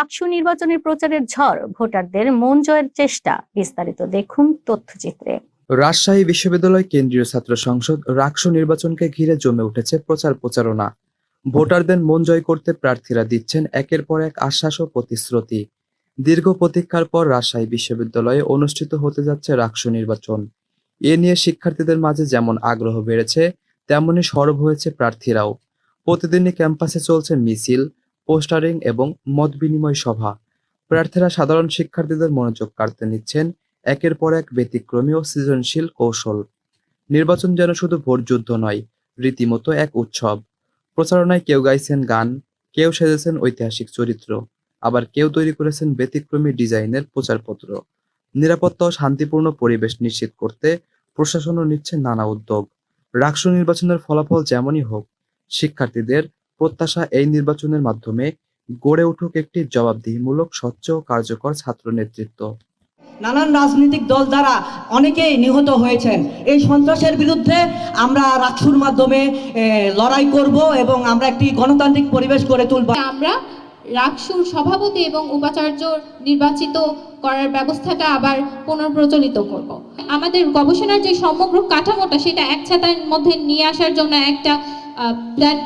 রাকসু নির্বাচনের প্রচারের ঝড়, ভোটারদের মন জয়ের চেষ্টা, বিস্তারিত দেখুন তথ্যচিত্রে। রাজশাহী বিশ্ববিদ্যালয় কেন্দ্রীয় ছাত্র সংসদ রাকসু নির্বাচনকে ঘিরে জমে উঠেছে প্রচার প্রচারণা। ভোটারদের মন জয় করতে প্রার্থীরা দিচ্ছেন একের পর এক আশ্বাস ও প্রতিশ্রুতি। দীর্ঘ প্রতীক্ষার পর রাজশাহী বিশ্ববিদ্যালয়ে অনুষ্ঠিত হতে যাচ্ছে রাকসু নির্বাচন। এ নিয়ে শিক্ষার্থীদের মাঝে যেমন আগ্রহ বেড়েছে, তেমনি সরব হয়েছে প্রার্থীরাও। প্রতিদিনই ক্যাম্পাসে চলছে মিছিল পোস্টারিং এবং মত বিনিময় সভা। প্রার্থীরা সাধারণ শিক্ষার্থীদের মনোযোগ কাড়তে নিচ্ছেন, একের পর এক ব্যতিক্রমী ও সৃজনশীল কৌশল। নির্বাচন যেন শুধু ভোট যুদ্ধ নয়, রীতিমতো এক উৎসব। প্রচারণায় কেউ গাইছেন গান, কেউ সেজেছেন ঐতিহাসিক চরিত্র, আবার কেউ তৈরি করেছেন ব্যতিক্রমী ডিজাইনের প্রচারপত্র। নিরাপত্তা ও শান্তিপূর্ণ পরিবেশ নিশ্চিত করতে প্রশাসনও নিচ্ছে নানা উদ্যোগ। রাকসু নির্বাচনের ফলাফল যেমনই হোক, শিক্ষার্থীদের প্রত্যাশা এই নির্বাচনের মাধ্যমে গড়ে উঠুক একটি জবাবদিহিমূলক স্বচ্ছ ও কার্যকর ছাত্র নেতৃত্ব। নানান রাজনৈতিক দল দ্বারা অনেকেই নিহত হয়েছেন। এই সন্ত্রাসের বিরুদ্ধে আমরা রাকসুর মাধ্যমে লড়াই করব এবং আমরা একটি গণতান্ত্রিক পরিবেশ গড়ে তুলব। আমরা রাকসুর সভাপতি এবং উপাচার্য নির্বাচিত করার ব্যবস্থাটা আবার পুনঃপ্রচলিত করব। আমাদের গবেষণার যে সমগ্র কাঠামোটা সেটা এক ছাতার মধ্যে নিয়ে আসার জন্য একটা প্ল্যান